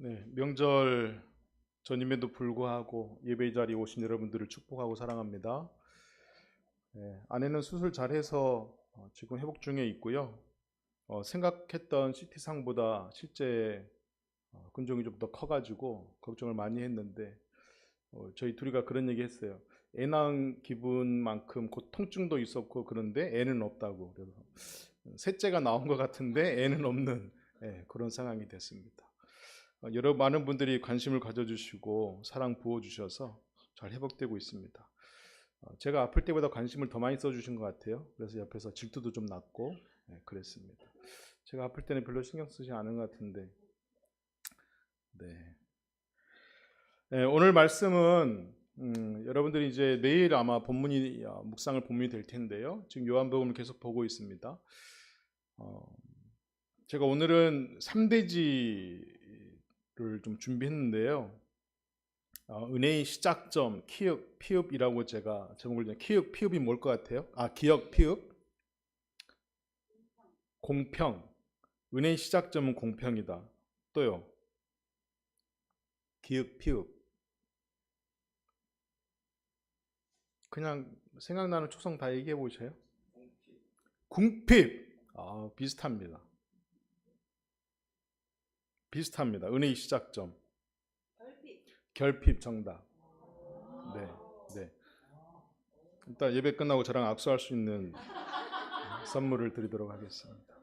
네, 명절 전임에도 불구하고 예배 자리에 오신 여러분들을 축복하고 사랑합니다. 네, 아내는 수술 잘해서 어, 지금 회복 중에 있고요. 어, 생각했던 CT상보다 실제 어, 근종이 좀 더 커가지고 걱정을 많이 했는데 어, 저희 둘이가 그런 얘기 했어요. 애 낳은 기분만큼 곧 통증도 있었고 그런데 애는 없다고 그래서 셋째가 나온 것 같은데 애는 없는 예, 그런 상황이 됐습니다. 어, 여러 많은 분들이 관심을 가져주시고 사랑 부어주셔서 잘 회복되고 있습니다. 어, 제가 아플 때보다 관심을 더 많이 써주신 것 같아요. 그래서 옆에서 질투도 좀 났고 예, 그랬습니다. 제가 아플 때는 별로 신경 쓰지 않은 것 같은데 네. 네, 오늘 말씀은 음, 여러분들이 이제 내일 아마 본문이 어, 묵상을 본문이 될 텐데요. 지금 요한복음을 계속 보고 있습니다. 어, 제가 오늘은 3대지를 좀 준비했는데요. 어, 은혜의 시작점 키읔 피읍이라고 제가 제목을 내 키읔 피읍이 뭘 것 같아요? 아 기억 피읍 공평 은혜의 시작점은 공평이다. 또요 기역 피읍 그냥 생각나는 초성 다 얘기해 보세요. 궁핍 아 비슷합니다. 비슷합니다. 은혜의 시작점 결핍 정답. 네, 네. 일단 예배 끝나고 저랑 악수할 수 있는 선물을 드리도록 하겠습니다.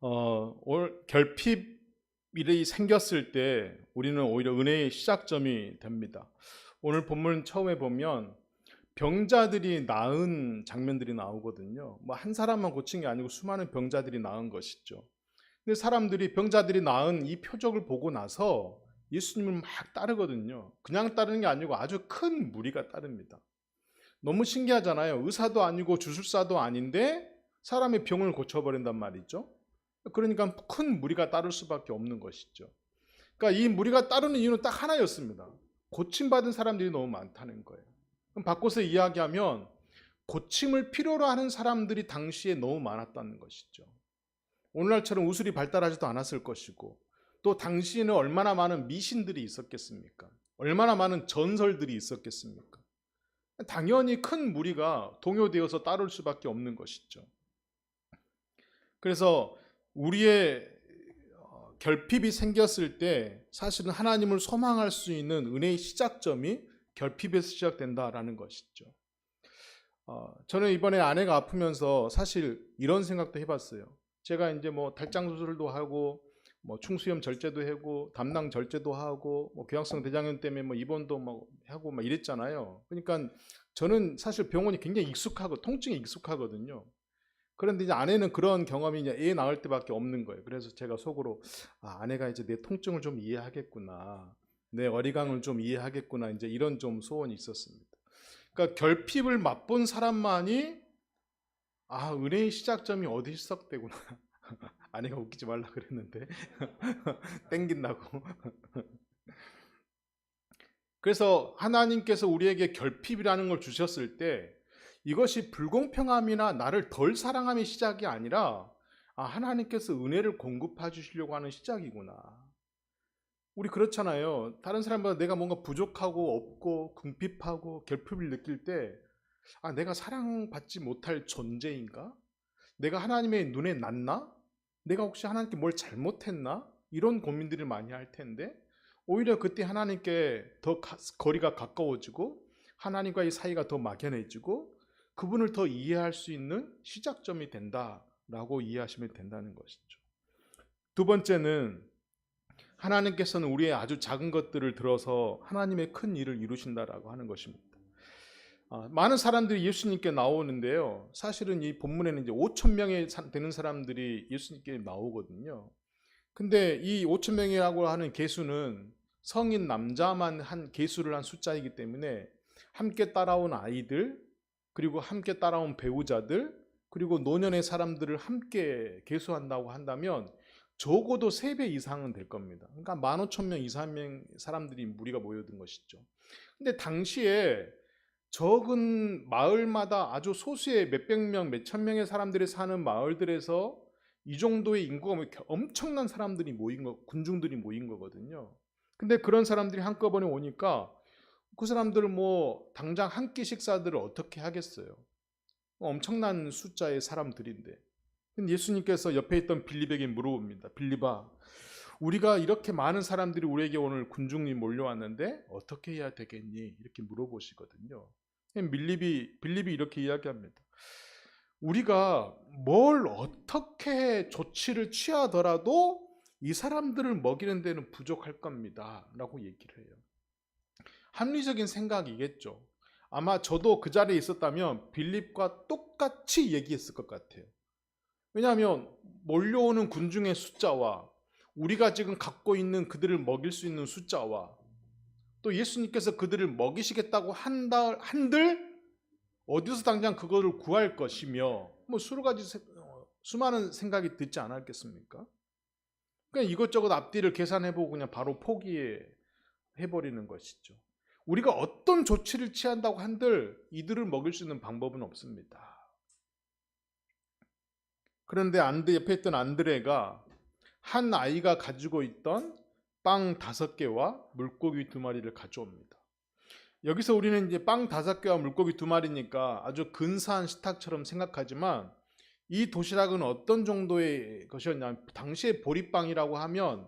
어, 올 결핍이 생겼을 때 우리는 오히려 은혜의 시작점이 됩니다. 오늘 본문 처음에 보면 병자들이 나은 장면들이 나오거든요. 뭐 한 사람만 고친 게 아니고 수많은 병자들이 나은 것이죠. 근데 사람들이 병자들이 나은 이 표적을 보고 나서 예수님을 막 따르거든요. 그냥 따르는 게 아니고 아주 큰 무리가 따릅니다. 너무 신기하잖아요. 의사도 아니고 주술사도 아닌데 사람의 병을 고쳐버린단 말이죠. 그러니까 큰 무리가 따를 수밖에 없는 것이죠. 그러니까 이 무리가 따르는 이유는 딱 하나였습니다. 고침받은 사람들이 너무 많다는 거예요. 그럼 바꿔서 이야기하면 고침을 필요로 하는 사람들이 당시에 너무 많았다는 것이죠. 오늘날처럼 우술이 발달하지도 않았을 것이고 또 당시에는 얼마나 많은 미신들이 있었겠습니까? 얼마나 많은 전설들이 있었겠습니까? 당연히 큰 무리가 동요되어서 따를 수밖에 없는 것이죠. 그래서 우리의 어, 결핍이 생겼을 때 사실은 하나님을 소망할 수 있는 은혜의 시작점이 결핍에서 시작된다라는 것이죠. 어, 저는 이번에 아내가 아프면서 사실 이런 생각도 해봤어요. 제가 이제 뭐 달장 수술도 하고 뭐 충수염 절제도 하고 담낭 절제도 하고 뭐 교양성 대장염 때문에 뭐 입원도 뭐 하고 막 이랬잖아요. 그러니까 저는 사실 병원이 굉장히 익숙하고 통증에 익숙하거든요. 그런데 이제 아내는 그런 경험이 이제 애 낳을 때밖에 없는 거예요. 그래서 제가 속으로 아, 아내가 이제 내 통증을 좀 이해하겠구나. 내 어리광을 좀 이해하겠구나. 이제 이런 좀 소원이 있었습니다. 그러니까 결핍을 맛본 사람만이 아, 은혜의 시작점이 어디 시작되구나. 아내가 웃기지 말라 그랬는데 땡긴다고. 그래서 하나님께서 우리에게 결핍이라는 걸 주셨을 때 이것이 불공평함이나 나를 덜 사랑함의 시작이 아니라 아, 하나님께서 은혜를 공급해 주시려고 하는 시작이구나. 우리 그렇잖아요. 다른 사람보다 내가 뭔가 부족하고 없고 궁핍하고 결핍을 느낄 때 아, 내가 사랑받지 못할 존재인가? 내가 하나님의 눈에 났나? 내가 혹시 하나님께 뭘 잘못했나? 이런 고민들을 많이 할 텐데 오히려 그때 하나님께 더 가, 거리가 가까워지고 하나님과의 사이가 더 막연해지고 그분을 더 이해할 수 있는 시작점이 된다라고 이해하시면 된다는 것이죠. 두 번째는 하나님께서는 우리의 아주 작은 것들을 들어서 하나님의 큰 일을 이루신다라고 하는 것입니다. 아, 많은 사람들이 예수님께 나오는데요. 사실은 이 본문에는 이제 5천 명이 되는 사람들이 예수님께 나오거든요. 근데 이 5천 명이라고 하는 개수는 성인 남자만 한 개수를 한 숫자이기 때문에 함께 따라온 아이들 그리고 함께 따라온 배우자들 그리고 노년의 사람들을 함께 개수한다고 한다면 적어도 3배 이상은 될 겁니다. 그러니까 15,000명 이상의 사람들이 무리가 모여든 것이죠. 근데 당시에 적은 마을마다 아주 소수의 몇백 명, 몇천 명의 사람들이 사는 마을들에서 이 정도의 인구가 뭐 엄청난 사람들이 모인 거, 군중들이 모인 거거든요. 근데 그런 사람들이 한꺼번에 오니까 그 사람들은 뭐 당장 한 끼 식사들을 어떻게 하겠어요? 엄청난 숫자의 사람들인데. 근데 예수님께서 옆에 있던 빌립에게 물어봅니다. 빌립아, 우리가 이렇게 많은 사람들이 우리에게 오늘 군중이 몰려왔는데 어떻게 해야 되겠니? 이렇게 물어보시거든요. 빌립이 빌립이 이렇게 이야기합니다. 우리가 뭘 어떻게 조치를 취하더라도 이 사람들을 먹이는 데는 부족할 겁니다 라고 얘기를 해요. 합리적인 생각이겠죠. 아마 저도 그 자리에 있었다면 빌립과 똑같이 얘기했을 것 같아요. 왜냐하면 몰려오는 군중의 숫자와 우리가 지금 갖고 있는 그들을 먹일 수 있는 숫자와 또 예수님께서 그들을 먹이시겠다고 한다, 한들 어디서 당장 그거를 구할 것이며 뭐 수로 가지 세- 어, 수많은 생각이 듣지 않았겠습니까? 그냥 이것저것 앞뒤를 계산해보고 그냥 바로 포기해 버리는 것이죠. 우리가 어떤 조치를 취한다고 한들 이들을 먹일 수 있는 방법은 없습니다. 그런데 안드 옆에 있던 안드레가 한 아이가 가지고 있던 빵 다섯 개와 물고기 두 마리를 가져옵니다. 여기서 우리는 이제 빵 다섯 개와 물고기 두 마리니까 아주 근사한 식탁처럼 생각하지만 이 도시락은 어떤 정도의 것이었냐면 당시에 보리빵이라고 하면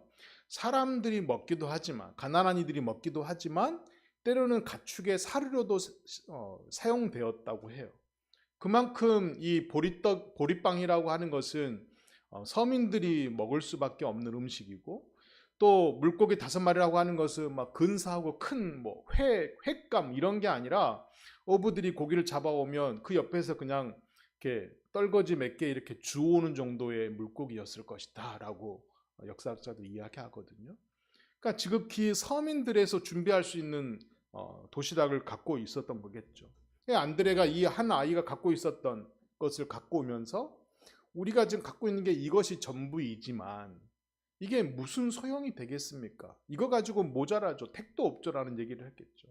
사람들이 먹기도 하지만 가난한 이들이 먹기도 하지만 때로는 가축의 사료로도 어, 사용되었다고 해요. 그만큼 이 보리떡 보리빵이라고 하는 것은 어, 서민들이 먹을 수밖에 없는 음식이고 또 물고기 다섯 마리라고 하는 것은 막 근사하고 큰 뭐 회, 횟감 이런 게 아니라 어부들이 고기를 잡아오면 그 옆에서 그냥 이렇게 떨거지 몇 개 이렇게 주오는 정도의 물고기였을 것이다 라고 역사학자도 이야기하거든요. 그러니까 지극히 서민들에서 준비할 수 있는 어, 도시락을 갖고 있었던 거겠죠. 안드레가 이 한 아이가 갖고 있었던 것을 갖고 오면서 우리가 지금 갖고 있는 게 이것이 전부이지만 이게 무슨 소용이 되겠습니까? 이거 가지고 모자라죠. 택도 없죠라는 얘기를 했겠죠.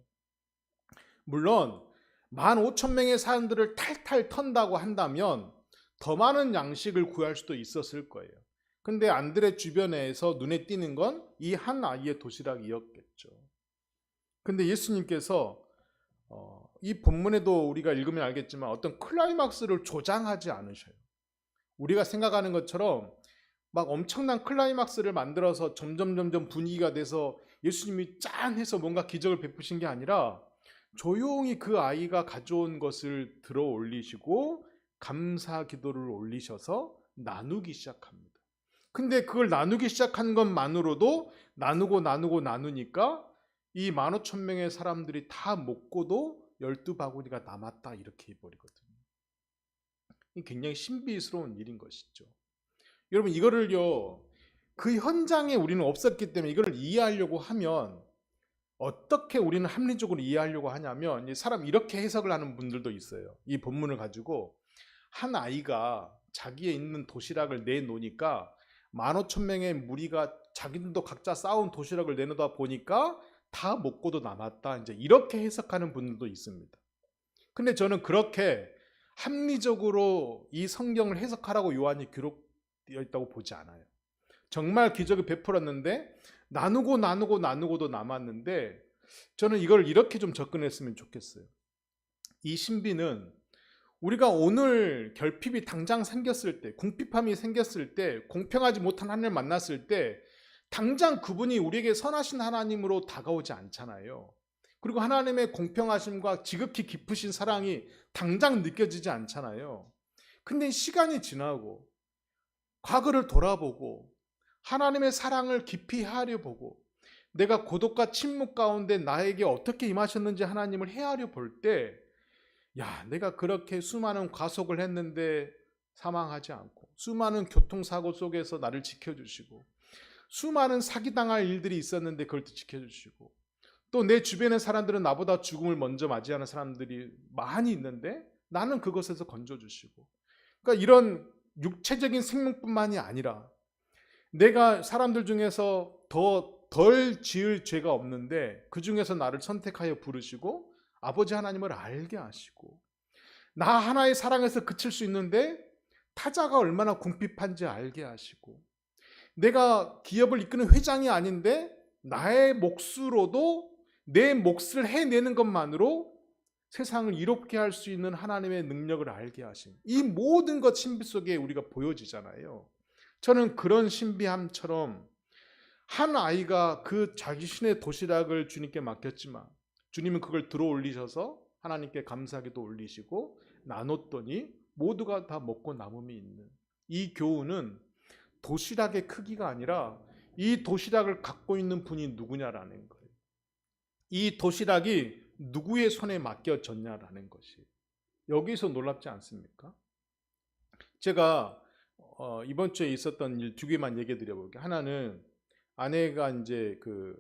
물론 만 오천 명의 사람들을 탈탈 턴다고 한다면 더 많은 양식을 구할 수도 있었을 거예요. 근데 안드레 주변에서 눈에 띄는 건 이 한 아이의 도시락이었겠죠. 근데 예수님께서 어, 이 본문에도 우리가 읽으면 알겠지만 어떤 클라이막스를 조장하지 않으셔요. 우리가 생각하는 것처럼 막 엄청난 클라이막스를 만들어서 점점 점점 분위기가 돼서 예수님이 짠 해서 뭔가 기적을 베푸신 게 아니라 조용히 그 아이가 가져온 것을 들어 올리시고 감사 기도를 올리셔서 나누기 시작합니다. 근데 그걸 나누기 시작한 것만으로도 나누고 나누고 나누니까 이만 오천 명의 사람들이 다 먹고도 열두 바구니가 남았다 이렇게 해버리거든요. 이 굉장히 신비스러운 일인 것이죠. 여러분 이거를요 그 현장에 우리는 없었기 때문에 이거를 이해하려고 하면 어떻게 우리는 합리적으로 이해하려고 하냐면 이 사람 이렇게 해석을 하는 분들도 있어요. 이 본문을 가지고 한 아이가 자기의 있는 도시락을 내놓으니까 만 오천 명의 무리가 자기들도 각자 싸운 도시락을 내놓다 보니까 다 먹고도 남았다. 이제 이렇게 해석하는 분들도 있습니다. 근데 저는 그렇게 합리적으로 이 성경을 해석하라고 요한이 기록 되어 있다고 보지 않아요. 정말 기적을 베풀었는데 나누고 나누고 나누고도 남았는데 저는 이걸 이렇게 좀 접근했으면 좋겠어요. 이 신비는 우리가 오늘 결핍이 당장 생겼을 때, 궁핍함이 생겼을 때, 공평하지 못한 하나님을 만났을 때, 당장 그분이 우리에게 선하신 하나님으로 다가오지 않잖아요. 그리고 하나님의 공평하심과 지극히 깊으신 사랑이 당장 느껴지지 않잖아요. 근데 시간이 지나고, 과거를 돌아보고, 하나님의 사랑을 깊이 헤아려 보고, 내가 고독과 침묵 가운데 나에게 어떻게 임하셨는지 하나님을 헤아려 볼 때, 야, 내가 그렇게 수많은 과속을 했는데 사망하지 않고, 수많은 교통사고 속에서 나를 지켜주시고, 수많은 사기당할 일들이 있었는데 그걸 또 지켜주시고, 또 내 주변의 사람들은 나보다 죽음을 먼저 맞이하는 사람들이 많이 있는데 나는 그것에서 건져주시고, 그러니까 이런 육체적인 생명뿐만이 아니라 내가 사람들 중에서 더 덜 지을 죄가 없는데 그 중에서 나를 선택하여 부르시고 아버지 하나님을 알게 하시고 나 하나의 사랑에서 그칠 수 있는데 타자가 얼마나 궁핍한지 알게 하시고 내가 기업을 이끄는 회장이 아닌데 나의 몫으로도 내 몫을 해내는 것만으로 세상을 이롭게 할 수 있는 하나님의 능력을 알게 하신 이 모든 것 신비 속에 우리가 보여지잖아요. 저는 그런 신비함처럼 한 아이가 그 자신의 도시락을 주님께 맡겼지만 주님은 그걸 들어 올리셔서 하나님께 감사하게도 올리시고 나눴더니 모두가 다 먹고 남음이 있는 이 교훈은 도시락의 크기가 아니라 이 도시락을 갖고 있는 분이 누구냐라는 거예요. 이 도시락이 누구의 손에 맡겨졌냐라는 것이 여기서 놀랍지 않습니까? 제가 어, 이번 주에 있었던 일 두 개만 얘기해 드려볼게요. 하나는 아내가 이제 그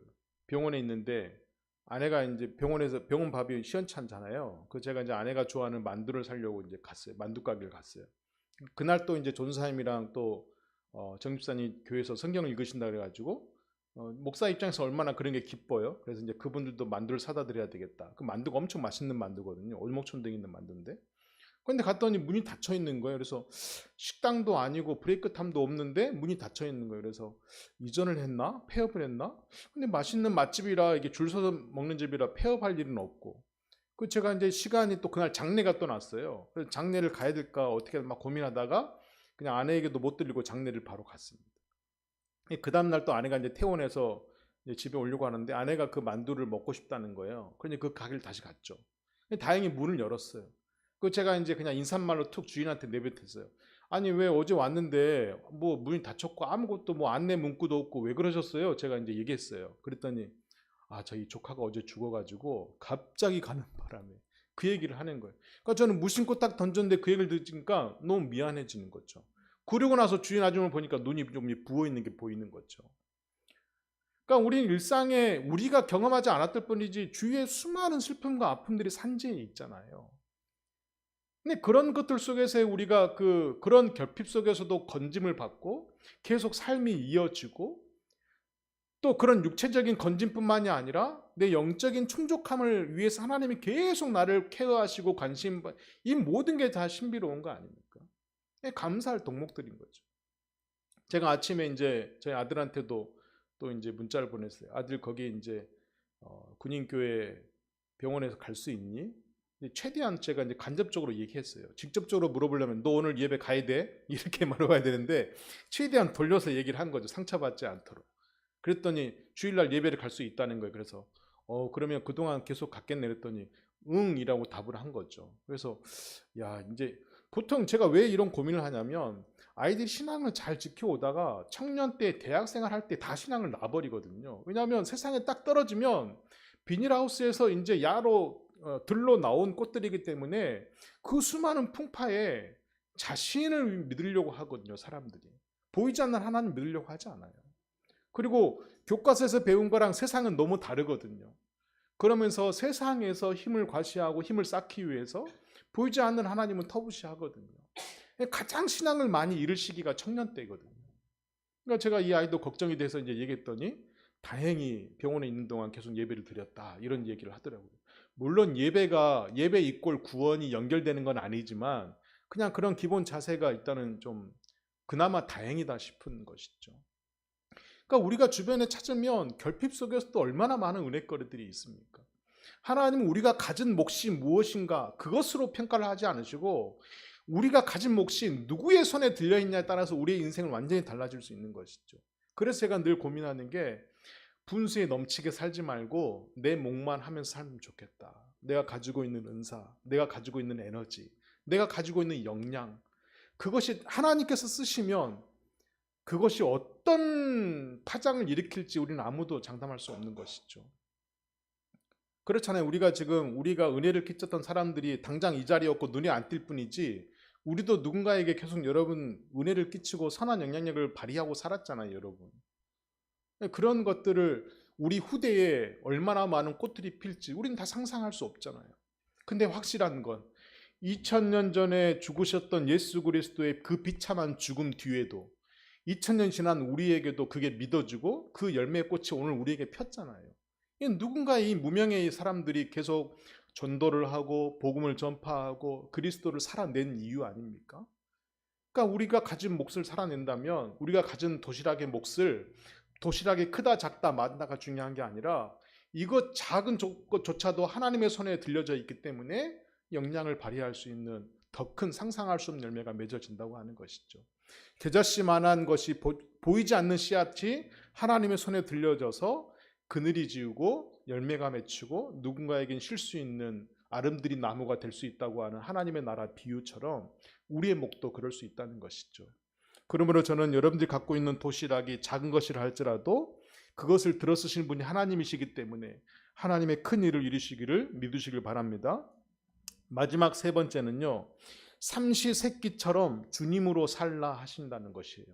병원에 있는데 아내가 이제 병원에서 병원 밥이 시원찮잖아요. 그 제가 이제 아내가 좋아하는 만두를 사려고 이제 갔어요. 만두 가게를 갔어요. 그날 또 이제 전사님이랑 또 어, 정집사님 교회에서 성경을 읽으신다 그래가지고 어, 목사 입장에서 얼마나 그런 게 기뻐요. 그래서 이제 그분들도 만두를 사다 드려야 되겠다. 그 만두가 엄청 맛있는 만두거든요. 올목촌동에 있는 만두인데. 근데 갔더니 문이 닫혀 있는 거예요. 그래서 식당도 아니고 브레이크 탐도 없는데 문이 닫혀 있는 거예요. 그래서 이전을 했나? 폐업을 했나? 근데 맛있는 맛집이라 이게 줄 서서 먹는 집이라 폐업할 일은 없고. 그 제가 이제 시간이 또 그날 장례가 또 났어요. 그래서 장례를 가야 될까 어떻게 막 고민하다가 그냥 아내에게도 못 들리고 장례를 바로 갔습니다. 그 다음 날 또 아내가 이제 퇴원해서 이제 집에 오려고 하는데 아내가 그 만두를 먹고 싶다는 거예요. 그러니 그 가게를 다시 갔죠. 다행히 문을 열었어요. 그 제가 이제 그냥 인사말로 툭 주인한테 내뱉었어요. 아니 왜 어제 왔는데 뭐 문이 닫혔고 아무것도 뭐 안내 문구도 없고 왜 그러셨어요? 제가 이제 얘기했어요. 그랬더니 아 저희 조카가 어제 죽어가지고 갑자기 가는 바람에 그 얘기를 하는 거예요. 그러니까 저는 무심코 딱 던졌는데 그 얘기를 듣니까 너무 미안해지는 거죠. 그러고 나서 주인 아줌을 보니까 눈이 좀 부어 있는 게 보이는 거죠. 그러니까 우리는 일상에 우리가 경험하지 않았을 뿐이지 주위에 수많은 슬픔과 아픔들이 산재해 있잖아요. 근데 그런 것들 속에서 우리가 그 그런 결핍 속에서도 건짐을 받고 계속 삶이 이어지고 또 그런 육체적인 건짐뿐만이 아니라 내 영적인 충족함을 위해서 하나님이 계속 나를 케어하시고 관심 이 모든 게 다 신비로운 거 아닙니까? 감사할 덕목들인 거죠. 제가 아침에 이제 저희 아들한테도 또 이제 문자를 보냈어요. 아들 거기 이제 어, 군인교회 병원에서 갈 수 있니? 최대한 제가 이제 간접적으로 얘기했어요. 직접적으로 물어보려면 너 오늘 예배 가야 돼? 이렇게 물어봐야 되는데 최대한 돌려서 얘기를 한 거죠. 상처받지 않도록. 그랬더니 주일날 예배를 갈 수 있다는 거예요. 그래서 어 그러면 그동안 계속 갔겠네 그랬더니 응이라고 답을 한 거죠. 그래서 야 이제 보통 제가 왜 이런 고민을 하냐면 아이들이 신앙을 잘 지켜오다가 청년 때 대학생활 할 때 다 신앙을 놔버리거든요. 왜냐하면 세상에 딱 떨어지면 비닐하우스에서 이제 야로 어, 들러 나온 꽃들이기 때문에 그 수많은 풍파에 자신을 믿으려고 하거든요, 사람들이. 보이지 않는 하나님 믿으려고 하지 않아요. 그리고 교과서에서 배운 거랑 세상은 너무 다르거든요. 그러면서 세상에서 힘을 과시하고 힘을 쌓기 위해서 보이지 않는 하나님은 터부시하거든요. 가장 신앙을 많이 잃을 시기가 청년 때거든요. 그러니까 제가 이 아이도 걱정이 돼서 이제 얘기했더니 다행히 병원에 있는 동안 계속 예배를 드렸다 이런 얘기를 하더라고요. 물론 예배가 예배 이꼴 구원이 연결되는 건 아니지만 그냥 그런 기본 자세가 일단은 좀 그나마 다행이다 싶은 것이죠. 그러니까 우리가 주변에 찾으면 결핍 속에서도 얼마나 많은 은혜거리들이 있습니까? 하나님은 우리가 가진 몫이 무엇인가 그것으로 평가를 하지 않으시고 우리가 가진 몫이 누구의 손에 들려 있냐에 따라서 우리의 인생을 완전히 달라질 수 있는 것이죠. 그래서 제가 늘 고민하는 게 분수에 넘치게 살지 말고 내 몫만 하면서 살면 좋겠다. 내가 가지고 있는 은사, 내가 가지고 있는 에너지, 내가 가지고 있는 역량, 그것이 하나님께서 쓰시면 그것이 어떤 파장을 일으킬지 우리는 아무도 장담할 수 없는 것이죠. 그렇잖아요. 우리가 지금 우리가 은혜를 끼쳤던 사람들이 당장 이 자리에 없고 눈에 안띌 뿐이지 우리도 누군가에게 계속 여러분 은혜를 끼치고 선한 영향력을 발휘하고 살았잖아요, 여러분. 그런 것들을 우리 후대에 얼마나 많은 꽃들이 필지 우리는 다 상상할 수 없잖아요. 근데 확실한 건 2000년 전에 죽으셨던 예수 그리스도의 그 비참한 죽음 뒤에도 2000년 지난 우리에게도 그게 믿어지고 그 열매의 꽃이 오늘 우리에게 폈잖아요. 누군가 이 무명의 사람들이 계속 전도를 하고 복음을 전파하고 그리스도를 살아낸 이유 아닙니까? 그러니까 우리가 가진 몫을 살아낸다면 우리가 가진 도시락의 몫을 도시락이 크다 작다 많다가 중요한 게 아니라 이것 작은 조- 것조차도 하나님의 손에 들려져 있기 때문에 영향을 발휘할 수 있는 더 큰 상상할 수 없는 열매가 맺어진다고 하는 것이죠. 겨자씨만한 것이 보, 보이지 않는 씨앗이 하나님의 손에 들려져서 그늘이 지우고 열매가 맺히고 누군가에겐 쉴 수 있는 아름드린 나무가 될 수 있다고 하는 하나님의 나라 비유처럼 우리의 목도 그럴 수 있다는 것이죠. 그러므로 저는 여러분들이 갖고 있는 도시락이 작은 것이라 할지라도 그것을 들어 쓰시는 분이 하나님이시기 때문에 하나님의 큰 일을 이루시기를 믿으시길 바랍니다. 마지막 세 번째는요. 삼시세끼처럼 주님으로 살라 하신다는 것이에요.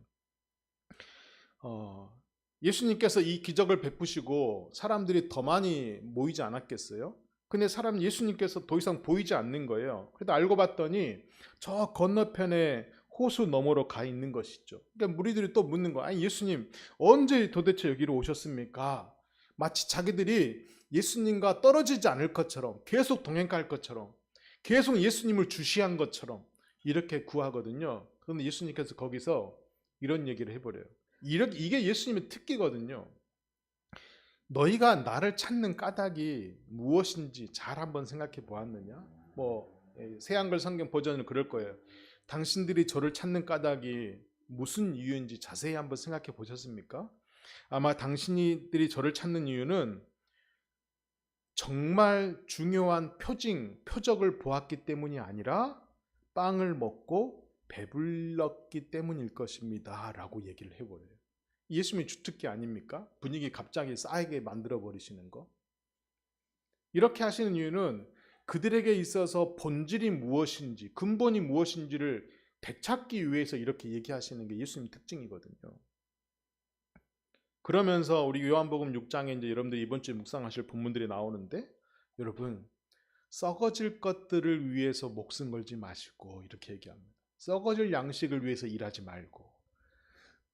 어, 예수님께서 이 기적을 베푸시고 사람들이 더 많이 모이지 않았겠어요? 근데 사람 예수님께서 더 이상 보이지 않는 거예요. 그래도 알고 봤더니 저 건너편에 호수 너머로 가 있는 것이죠. 그러니까 무리들이 또 묻는 거야. 아니 예수님 언제 도대체 여기로 오셨습니까? 마치 자기들이 예수님과 떨어지지 않을 것처럼 계속 동행할 것처럼 계속 예수님을 주시한 것처럼 이렇게 구하거든요. 그런데 예수님께서 거기서 이런 얘기를 해버려요. 이렇게 이게 예수님의 특기거든요. 너희가 나를 찾는 까닭이 무엇인지 잘 한번 생각해 보았느냐? 뭐 예, 새한글 성경 버전은 그럴 거예요. 당신들이 저를 찾는 까닭이 무슨 이유인지 자세히 한번 생각해 보셨습니까? 아마 당신들이 저를 찾는 이유는 정말 중요한 표징, 표적을 보았기 때문이 아니라 빵을 먹고 배불렀기 때문일 것입니다. 라고 얘기를 해버려요. 예수님이 주특기 아닙니까? 분위기 갑자기 싸하게 만들어 버리시는 거. 이렇게 하시는 이유는 그들에게 있어서 본질이 무엇인지, 근본이 무엇인지를 되찾기 위해서 이렇게 얘기하시는 게 예수님 특징이거든요. 그러면서 우리 요한복음 6장에 이제 여러분들 이번 주에 묵상하실 본문들이 나오는데 여러분 썩어질 것들을 위해서 목숨 걸지 마시고 이렇게 얘기합니다. 썩어질 양식을 위해서 일하지 말고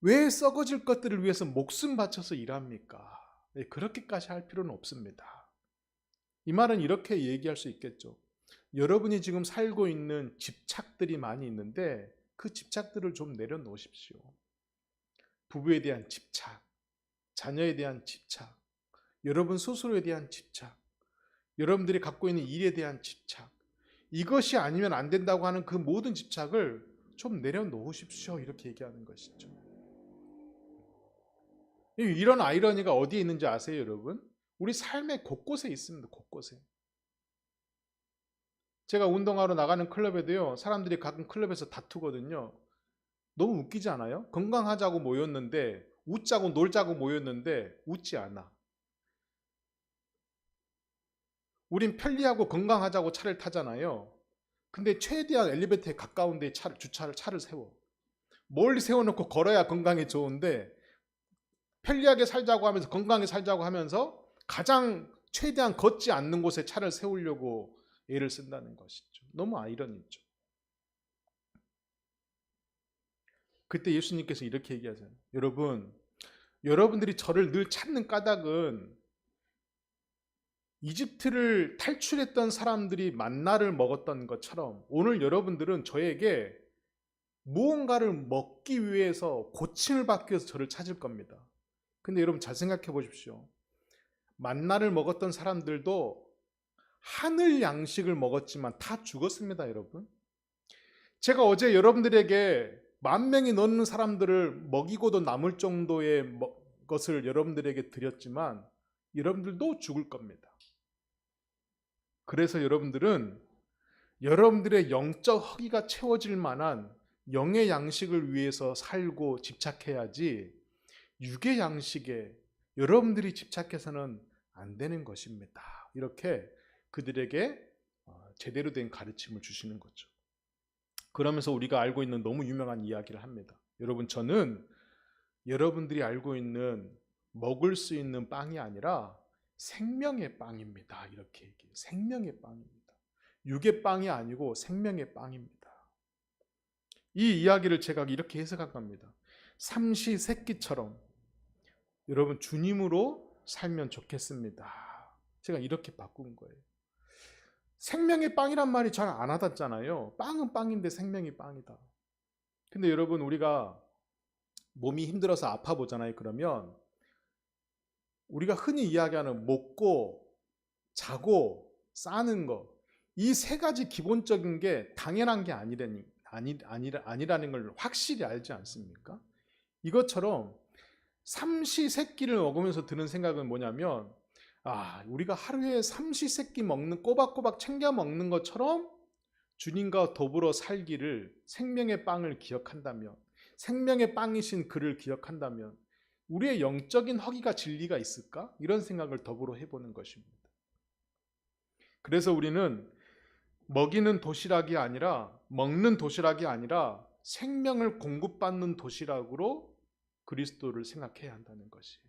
왜 썩어질 것들을 위해서 목숨 바쳐서 일합니까? 네, 그렇게까지 할 필요는 없습니다. 이 말은 이렇게 얘기할 수 있겠죠. 여러분이 지금 살고 있는 집착들이 많이 있는데 그 집착들을 좀 내려놓으십시오. 부부에 대한 집착, 자녀에 대한 집착, 여러분 스스로에 대한 집착, 여러분들이 갖고 있는 일에 대한 집착, 이것이 아니면 안 된다고 하는 그 모든 집착을 좀 내려놓으십시오. 이렇게 얘기하는 것이죠. 이런 아이러니가 어디에 있는지 아세요, 여러분? 우리 삶의 곳곳에 있습니다. 곳곳에. 제가 운동하러 나가는 클럽에도요, 사람들이 가끔 클럽에서 다투거든요. 너무 웃기지 않아요? 건강하자고 모였는데, 웃자고 놀자고 모였는데, 웃지 않아. 우린 편리하고 건강하자고 차를 타잖아요. 근데 최대한 엘리베이터에 가까운 데 차를, 주차를, 차를 세워. 멀리 세워놓고 걸어야 건강에 좋은데, 편리하게 살자고 하면서 건강하게 살자고 하면서 가장 최대한 걷지 않는 곳에 차를 세우려고 애를 쓴다는 것이죠. 너무 아이러니죠. 그때 예수님께서 이렇게 얘기하잖아요. 여러분, 여러분들이 저를 늘 찾는 까닭은 이집트를 탈출했던 사람들이 만나를 먹었던 것처럼 오늘 여러분들은 저에게 무언가를 먹기 위해서 고침을 받기 위해서 저를 찾을 겁니다. 근데 여러분 잘 생각해 보십시오. 만나를 먹었던 사람들도 하늘 양식을 먹었지만 다 죽었습니다, 여러분. 제가 어제 여러분들에게 만 명이 넘는 사람들을 먹이고도 남을 정도의 것을 여러분들에게 드렸지만 여러분들도 죽을 겁니다. 그래서 여러분들은 여러분들의 영적 허기가 채워질 만한 영의 양식을 위해서 살고 집착해야지 육의 양식에 여러분들이 집착해서는 안 되는 것입니다. 이렇게 그들에게 어, 제대로 된 가르침을 주시는 거죠. 그러면서 우리가 알고 있는 너무 유명한 이야기를 합니다. 여러분, 저는 여러분들이 알고 있는 먹을 수 있는 빵이 아니라 생명의 빵입니다. 이렇게 얘기해요. 생명의 빵입니다. 육의 빵이 아니고 생명의 빵입니다. 이 이야기를 제가 이렇게 해석한 겁니다. 삼시 세끼처럼 여러분 주님으로 살면 좋겠습니다. 제가 이렇게 바꾼 거예요. 생명의 빵이란 말이 잘 안 와닿잖아요. 빵은 빵인데 생명이 빵이다. 근데 여러분 우리가 몸이 힘들어서 아파 보잖아요. 그러면 우리가 흔히 이야기하는 먹고 자고 싸는 거 이 세 가지 기본적인 게 당연한 게 아니라니 아니 아니라 아니라는 걸 확실히 알지 않습니까? 이것처럼 삼시세끼를 먹으면서 드는 생각은 뭐냐면 아, 우리가 하루에 삼시세끼 먹는 꼬박꼬박 챙겨 먹는 것처럼 주님과 더불어 살기를 생명의 빵을 기억한다면 생명의 빵이신 그를 기억한다면 우리의 영적인 허기가 진리가 있을까? 이런 생각을 더불어 해보는 것입니다. 그래서 우리는 먹이는 도시락이 아니라 먹는 도시락이 아니라 생명을 공급받는 도시락으로 그리스도를 생각해야 한다는 것이에요.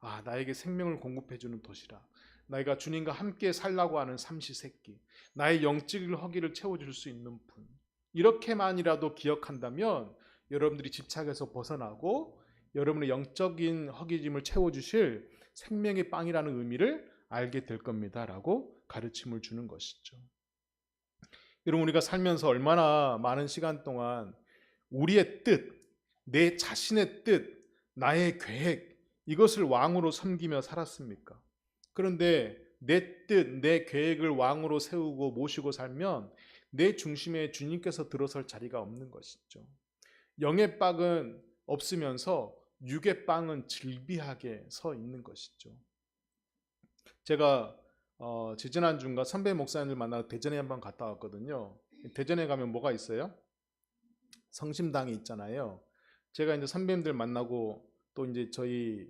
아, 나에게 생명을 공급해주는 도시락. 나이가 주님과 함께 살라고 하는 삼시세끼. 나의 영적인 허기를 채워줄 수 있는 분. 이렇게만이라도 기억한다면 여러분들이 집착에서 벗어나고 여러분의 영적인 허기짐을 채워주실 생명의 빵이라는 의미를 알게 될 겁니다라고 가르침을 주는 것이죠. 여러분 우리가 살면서 얼마나 많은 시간 동안 우리의 뜻, 내 자신의 뜻, 나의 계획 이것을 왕으로 섬기며 살았습니까? 그런데 내 뜻, 내 계획을 왕으로 세우고 모시고 살면 내 중심에 주님께서 들어설 자리가 없는 것이죠. 영의 빵은 없으면서 육의 빵은 질비하게 서 있는 것이죠. 제가 어, 지지난 주인가 선배 목사님들 만나서 대전에 한번 갔다 왔거든요. 대전에 가면 뭐가 있어요? 성심당이 있잖아요. 제가 이제 선배님들 만나고 또 이제 저희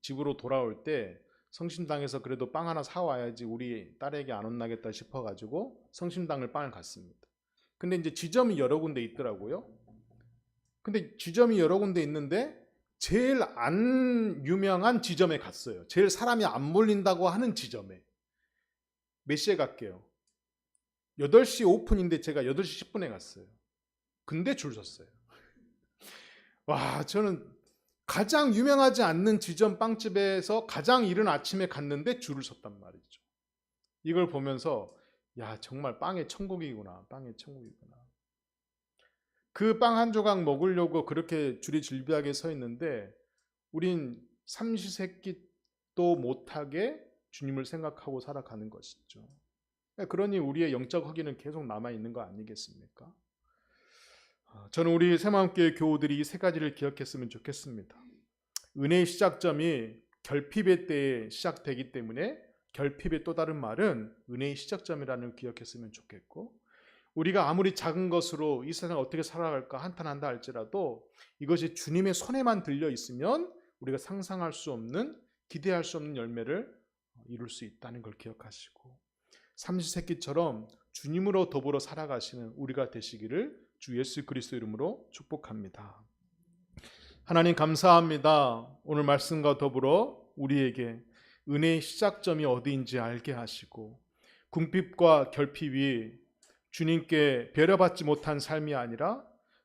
집으로 돌아올 때 성심당에서 그래도 빵 하나 사 와야지 우리 딸에게 안 혼나겠다 싶어 가지고 성심당을 빵을 갔습니다. 근데 이제 지점이 여러 군데 있더라고요. 근데 지점이 여러 군데 있는데 제일 안 유명한 지점에 갔어요. 제일 사람이 안 몰린다고 하는 지점에. 몇 시에 갈게요? 8시 오픈인데 제가 8시 10분에 갔어요. 근데 줄 섰어요. 와, 저는 가장 유명하지 않는 지점 빵집에서 가장 이른 아침에 갔는데 줄을 섰단 말이죠. 이걸 보면서 야, 정말 빵의 천국이구나. 빵의 천국이구나. 그 빵 한 조각 먹으려고 그렇게 줄이 질비하게 서 있는데 우린 삼시세끼도 못하게 주님을 생각하고 살아가는 것이죠. 그러니 우리의 영적 허기는 계속 남아 있는 거 아니겠습니까? 아, 저는 우리 새마음교회 교우들이 이 세 가지를 기억했으면 좋겠습니다. 은혜의 시작점이 결핍의 때에 시작되기 때문에 결핍의 또 다른 말은 은혜의 시작점이라는 걸 기억했으면 좋겠고 우리가 아무리 작은 것으로 이 세상을 어떻게 살아갈까 한탄한다 할지라도 이것이 주님의 손에만 들려 있으면 우리가 상상할 수 없는 기대할 수 없는 열매를 이룰 수 있다는 걸 기억하시고 삼시세끼처럼 주님으로 더불어 살아가시는 우리가 되시기를 주 예수 그리스도 이름으로 축복합니다. 하나님 감사합니다. 오늘 말씀과 더불어 우리에게 은혜의 시작점이 어디인지 알게 하시고 궁핍과 결핍이 주님께 배려받지 못한 삶이 아니라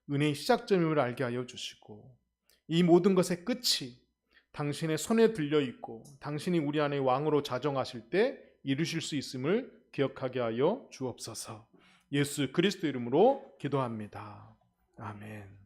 은혜의 시작점임을 알게 하여 주시고 이 모든 것의 끝이 당신의 손에 들려 있고 당신이 우리 안에 왕으로 자정하실 때 이루실 수 있음을 기억하게 하여 주옵소서. 예수 그리스도 이름으로 기도합니다. 아멘.